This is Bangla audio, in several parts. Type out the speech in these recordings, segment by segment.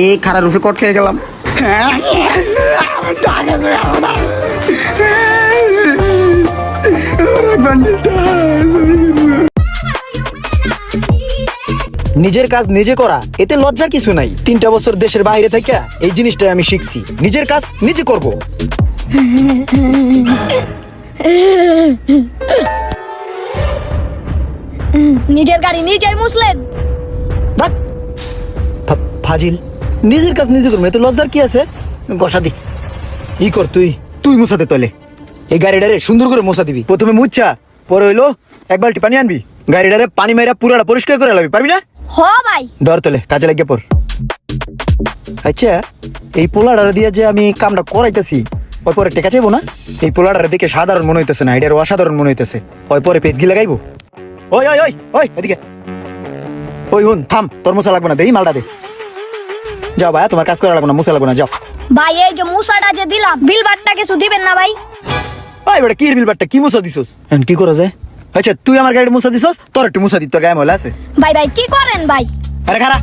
এই খারার উপরে কট খেয়ে গেলাম। নিজের কাজ নিজে করা এতে লজ্জার কিছু নাই। তিনটা বছর দেশের বাইরে থেকে এই জিনিসটাই আমি শিখছি। নিজের কাজ নিজে করব। নিজের গাড়ি নিজেই ধ্যাৎ। ফা- ফাজিল। নিজের কাজ নিজে করব এতে লজ্জার কি আছে? গসা দি। ই কর তুই। তুই মুছাতে তলে। এই গাড়িটারে সুন্দর করে মোছা দিবি। প্রথমে মুচ্ছা পরে হইল এক বালতি পানি আনবি। গাড়িটারে পানি মাইরা পুরাটা পরিষ্কার করে লাবি পারবি না? হ ভাই। ধর তোলে কাজে লাগিয়ে পর আচ্ছা এই পোলাডার দিয়ে যে আমি কামটা করাইতেছি ওই পরে টেকা চাইব না? এই পোলাডার দেখে সাধারণ মনে হইতেছে না এটার অসাধারণ মনে হইতেছে। ওই পরে পেজগি লাগাইবো। ওই ওই ওই ওই এদিকে। ওই হুন থাম তোর মশা লাগবে না দেই মালটা দে। যাও ভাই তোমার কাজ করা লাগবে না মশা লাগবে না যাও। ভাই এই যে মুসাটা যে দিলাম বিল বাট্টা কিছু দিবেন না ভাই? ওই বেটা কি বিল বাটটা কি মুসা দিছস? এখন কি করা যায়? আচ্ছা তুই আমার গাড়ি মুসা দিছস? তোর একটু মুসা দি তোর গায়ে ময়লা আছে। ভাই ভাই কি করেন ভাই? আরে খারা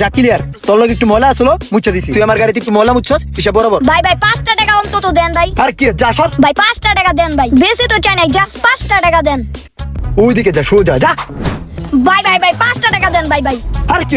যা ক্লিয়ার তোর লগে একটু ময়লা আসলো মুচ্ছা দিছি। তুই আমার গাড়িতে একটু ময়লা মুচ্ছস হিসাব বরাবর। ভাই ভাই পাঁচটা টাকা অন্তত দেন ভাই। আর কি যা সর। ভাই পাঁচটা টাকা দেন ভাই। বেশি তো চাই নাই জাস্ট পাঁচটা টাকা দেন। ওইদিকে যা সোজা যা। ভাই ভাই ভাই পাঁচটা টাকা দেন ভাই ভাই। আর কি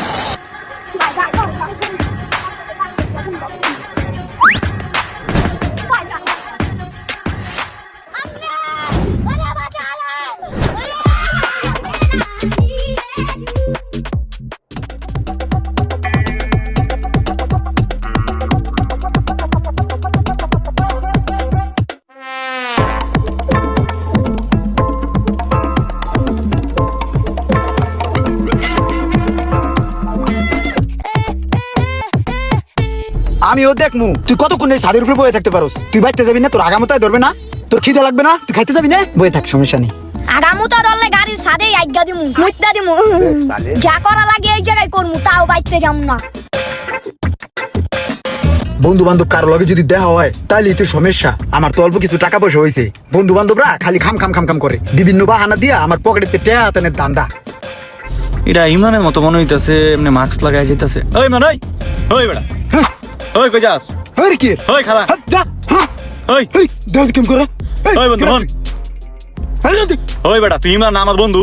আমিও দেখমু। তুই কতক্ষণ এই ছাদের উপরে বয়ে থাকতে পারোস? তুই বাইতে যাবি না তোর আগামতায় ধরবে না? তোর খিদে লাগবে না? তুই খাইতে যাবি না? বয়ে থাক সমস্যা নেই। আগামু তো রলে গাড়ির সাথে আজ্ঞা দিমু মুইতা দিমু। যা করা লাগে এই জায়গায় করমু তাও বাইতে যামু না। বন্ধু বান্ধব কারও লগে যদি দেখা হয় তাহলে তুই সমস্যা। আমার তো অল্প কিছু টাকা পয়সা হয়েছে বন্ধু বান্ধবরা খালি খাম খাম খাম খাম করে। বিভিন্ন বাহানা দিয়া আমার পকেটে টেয়া হাতানের দান্দা। এটা ইমানের মতো মনে হইতাছে এমনি মাস্ক লাগাই যেতেছে ওই মান ওই বেটা। হ্যাঁ, ওই কই যাস? আরে কি? ওই খালা। হাট, যা হ্যাঁ ওই। দেখ কেম করে। ওই বন্ধু হন তুই? ওই বেটা তুই ইমান না আমার বন্ধু?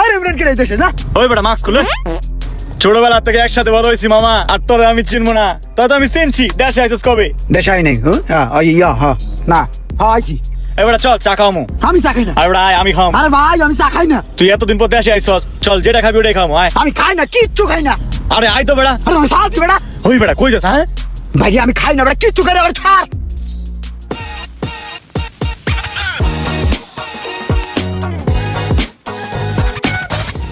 আরে ইমরান কেডা দেশে যা। ওই বেটা মাস্ক খুলে। ছোটবেলা থেকে একসাথে বড় হয়েছি মামা আর তোরে আমি চিনবো না। তবে আমি চিনছি দেশে আইসিস কবে? দেশে আই নাই হ্যাঁ আই ইয়া হ্যাঁ না হ্যাঁ আইছি। এবার চল চা খাওয়ামু আমি চা খাই না। আর আয় আমি খাওয়াম। আরে ভাই আমি চা খাই না। তুই এতদিন পর দেশে আইসস চল যেটা খাবি ওটাই খাওয়ামু আয়। আমি খাই না কিচ্ছু খাই না। আরে আয় তো বেড়া আরে শান্তি বেটা। ওই বেটা কই যাস হ্যাঁ? ভাই আমি খাই না বেটা কিচ্ছু খাই না ছাড়!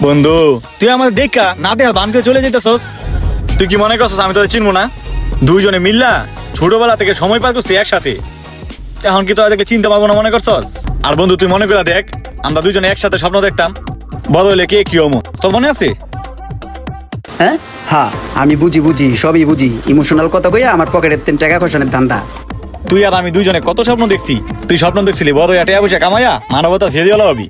বন্ধু। তুই আমাদের দেখা না দেখা বান করে চলে যেতেছস। তুই কি মনে করছস আমি তোদের চিনবো না? দুইজনে মিল্লা ছোটবেলা থেকে সময় পার করছি একসাথে। এখন কি তোদেরকে চিনতে পারব না মনে করছস? আর বন্ধু তুই মনে করে দেখ আমরা দুইজনে একসাথে স্বপ্ন দেখতাম। বড় হলে কে কি হমো তোর মনে আছে? হ্যাঁ? হ্যাঁ আমি বুঝি বুঝি সবই বুঝি। ইমোশনাল কথা কইয়া আমার পকেটের তিন টাকা খসানের ধান্দা। তুই আর আমি দুইজনে কত স্বপ্ন দেখছি? তুই স্বপ্ন দেখছিলি বড় একটা পয়সা কামাইয়া মানবতা ফিরে দিল হবি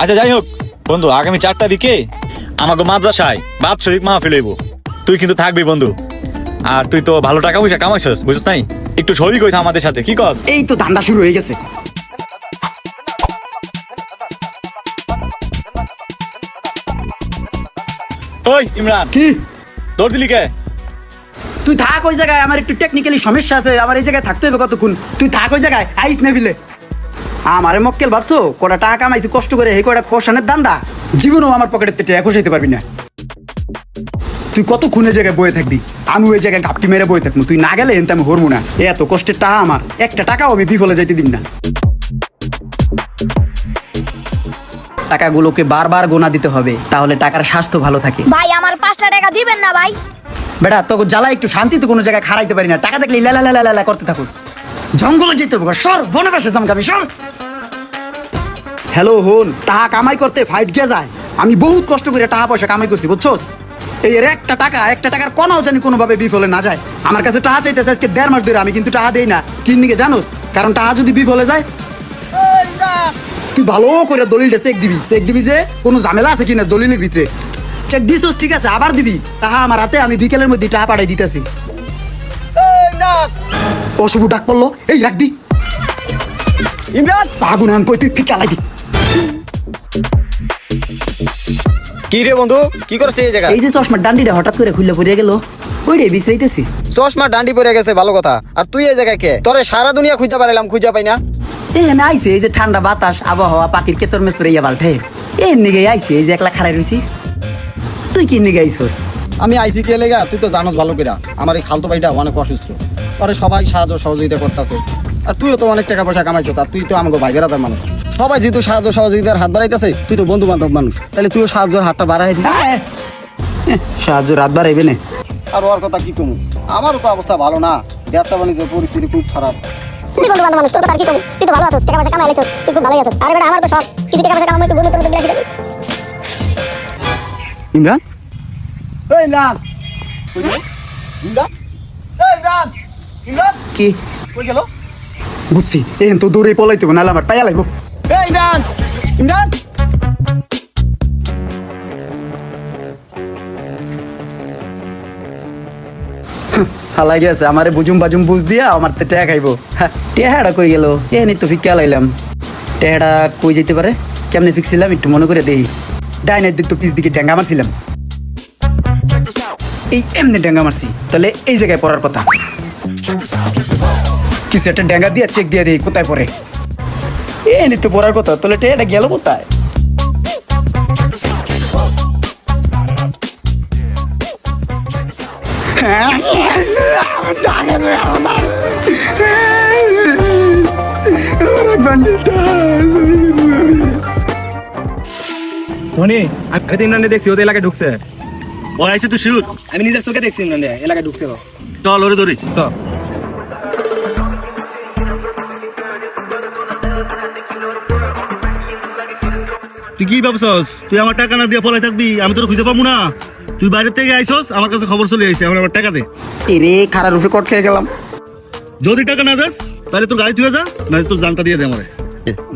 আচ্ছা যাই হোক বন্ধু আগামী চারটা দিকে আমাকে মাদ্রাসায় বাদ শরীফ মা ফেলইব তুই কিন্তু থাকবি বন্ধু। আর তুই তো ভালো টাকা পয়সা কামাইছিস বুঝছ নাই? একটু ছবি কইছ আমাদের সাথে কি কস? এই তো ধান্দা শুরু হয়ে গেছে। ওই ইমরান। কি? দৌড় দিলি কে? তুই থাক ওই জায়গায় আমার একটু টেকনিক্যালি সমস্যা আছে আমার এই জায়গায় থাকতে হবে কতক্ষণ? তুই থাক ওই জায়গায় আইস না বিলে আমারে মক্কেল ভাবছ? কটা টাকা কামাইছি কষ্ট করে এই কটা খসানের দান্দা জীবনেও আমার পকেটের টাকা খসাইতে পারবি না। তুই কত খুনে জায়গায় বয়ে থাকবি? আমি ওই জায়গায় ঘাপটি মেরে বয়ে থাকব। তুই না গেলে এনতে আমি হরবো না। এত কষ্টের টাকা আমার। একটা টাকাও আমি বিফলে যাইতে দিন না। টাকাগুলোকে বারবার গোনা দিতে হবে তাহলে টাকার স্বাস্থ্য ভালো থাকে। ভাই আমার পাঁচটা টাকা দিবেন না ভাই। বেটা তোকে জ্বালা একটু শান্তিতে কোনো জায়গায় খাড়াইতে পারি না। টাকা দেখলে লালা লালা লালা করতে থাকুস। জঙ্গলে যেতে হবে সর বনে পাশে জমকামি সর। হ্যালো হন টাকা কামাই করতে ফাইট গিয়ে যায়। আমি বহুত কষ্ট করে টাকা পয়সা কামাই করছি বুঝছোস? এই এর একটা টাকা একটা টাকার কোনাও জানি কোনোভাবে বিফলে না যায়। আমার কাছে টাকা চাইতেছে আজকে দেড় মাস ধরে আমি কিন্তু টাকা দেই না। কিন্নিকে জানোস? কারণ টাকা যদি বিফলে যায় তুই ভালো করে দলিলটা চেক দিবি। চেক দিবি যে কোনো ঝামেলা আছে কিনা দলিলের ভিতরে। চেক দিছিস ঠিক আছে আবার দিবি। তাহা আমার হাতে আমি বিকেলের মধ্যে টাকা পাঠাই দিতেছি। অশুভ ডাক পড়ল। এই রাখ দি। ইমরান! আগুন আন কই তুই ফিকা লাগি কি রে বন্ধু? কি করছে এই জায়গা এই যে চশমার ডান্ডিটা হঠাৎ করে খুললে পড়ে গেল। ওই রে বিশ্রাইতেছি। চশমা ডান্ডি পড়ে গেছে ভালো কথা। আর তুই এই জায়গায় কে? তোরে সারা দুনিয়া খুঁজে পারলাম খুঁজে পাই না। আমি আইছি এই যে ঠান্ডা বাতাস আবহাওয়া পাখির ইয়া বাল্টে। এই নিগে এই যে একলা খারাই রইছি। তুই কি নিগে আইছস? আমি আইসি কে লেগা? তুই তো জানোস ভালো করে আমার এই খালতো ভাইটা অনেক অসুস্থ। পরে সবাই সাহায্য সহযোগিতা করতেছে। আর তুইও তো অনেক টাকা পয়সা কামাইছো তা তুই তো আমাকে ভাই বেড়াতার মানুষ। সবাই যেহেতু সাহায্য সহযোগিতার হাত বাড়াইতেছে তুই তো বন্ধু বান্ধব মানুষ। তাহলে তুইও সাহায্যের হাতটা বাড়াই। এহ, সাহায্য রাত বাড়াইবে না। আর ওর কথা কি কমু? আমারও তো অবস্থা ভালো না। ব্যবসা বাণিজ্যের পরিস্থিতি খুব খারাপ। তুই বন্ধু বান্ধব মানুষ তোর কথা আর কি কম? তুই তো ভালো আছিস টাকা পয়সা কামাই লাইছিস তুই খুব ভালোই আছিস। আরে বেটা আমার তো সব কিছু টাকা পয়সা কামাই তুই বন্ধু তোর বিলাসী দেবি ইমরান? এই ইমরান। ইমরান? এই ইমরান। ইমরান? কি? কই গেল? বুঝছি এন তো দৌড়ে পলাইতে হবে নাহলে আমার পায়া লাগবো। এই ইমরান। ইমরান? হালাই গেছে, আমারে বুজুম বাজুম বুঝ দিয়া আমার তো টেয়া খাইবো হ্যাঁ কই গেল? এ নি তো ফিক্কা লাইলাম। টেহাটা কই যেতে পারে? কেমনে ফিকছিলাম একটু মনে করে দেই। ডাইনের দিক তো পিস দিকে ড্যাঙ্গা মারছিলাম। এই এমনি ড্যাঙ্গা মারছি। তাহলে এই জায়গায় পড়ার কথা। কিছু একটা ড্যাঙ্গা দিয়ে চেক দিয়ে দিই, কোথায় পরে এ নি তো পড়ার কথা। তাহলে টেহাটা গেল কোথায়? ধনী আমি তো ইমরানকে দেখছি ওদের এলাকায় ঢুকছে। ও আইছে তো শিউর আমি নিজের চোখে দেখছি ইমরানকে এলাকায় ঢুকছে ও। চল ওরে ধরি। চল তুই কি ভাবছস? তুই আমার টাকা না দিয়ে পলাই থাকবি? আমি তোর খুঁজে পাবো না। তুই বাইরে থেকে আইছস আমার কাছে খবর চলে আইছে এখন আমার টাকা দে। এরে খারার রূপে কট খেয়ে গেলাম। যদি টাকা না দেস তাহলে তোর গাড়ি তুই যা না তোর জানটা দিয়ে দে আমারে।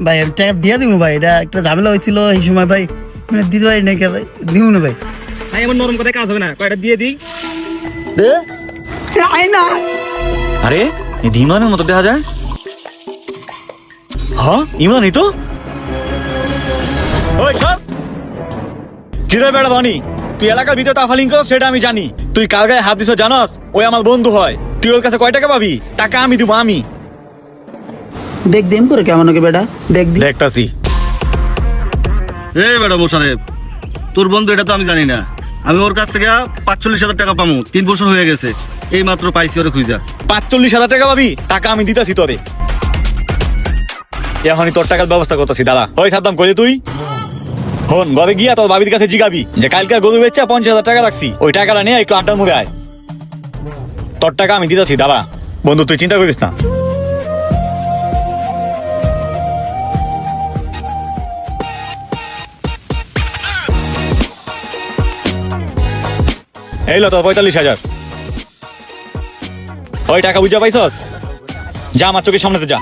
ভাই আমি টাকা দিয়ে দিব ভাই এটা একটা ঝামেলা হয়েছিল এই সময় ভাই। মানে দিতে পারি নাকি ভাই দিব না ভাই। ভাই এমন নরম কথায় কাজ হবে না কয়টা দিয়ে দিই? দে। আয় না। আরে এই ইমানের মতো দেখা যায়? হ্যাঁ ইমানই তো। ওই সব কি রে বেড়া ধনী তুই এলাকার ভিতরে তাফালিং করস সেটা আমি জানি। তুই কার গায়ে হাত দিছ জানস? ওই আমার বন্ধু হয়। তুই ওর কাছে কয় টাকা পাবি? টাকা আমি দিব আমি। দেখ দেম করে কেমন ওকে বেটা? দেখ দি। দেখতাছি। এ বেটা মোশারেফ তোর বন্ধু এটা তো আমি জানি না। আমি ওর কাছ থেকে পাঁচচল্লিশ হাজার টাকা পাবো তিন বছর হয়ে গেছে। এই মাত্র পাইছি ওরে খুঁজা। পাঁচচল্লিশ হাজার টাকা পাবি? টাকা আমি দিতাছি তোরে। এখনই তোর টাকার ব্যবস্থা করতেছি দাদা ওই সাদ্দাম কই তুই? হন ঘরে গিয়া তোর বাবির কাছে জিগাবি যে কালকে গরু বেচা পঞ্চাশ হাজার টাকা রাখছি। ওই টাকাটা নিয়ে একটু আড্ডার মুড়ে আয়। তোর টাকা আমি দিতেছি দাদা বন্ধু, তুই চিন্তা করিস না। এই লো তোর পঁয়তাল্লিশ হাজার। ওই টাকা বুঝা পাইছস? যা, আমার চোখের সামনেতে যা।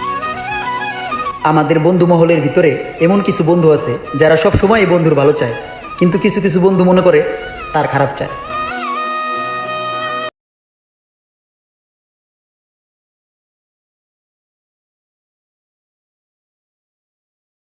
আমাদের বন্ধু মহলের ভিতরে এমন কিছু বন্ধু আছে যারা সবসময় এই বন্ধুর ভালো চায়, কিন্তু কিছু কিছু বন্ধু মনে করে তার খারাপ চায়।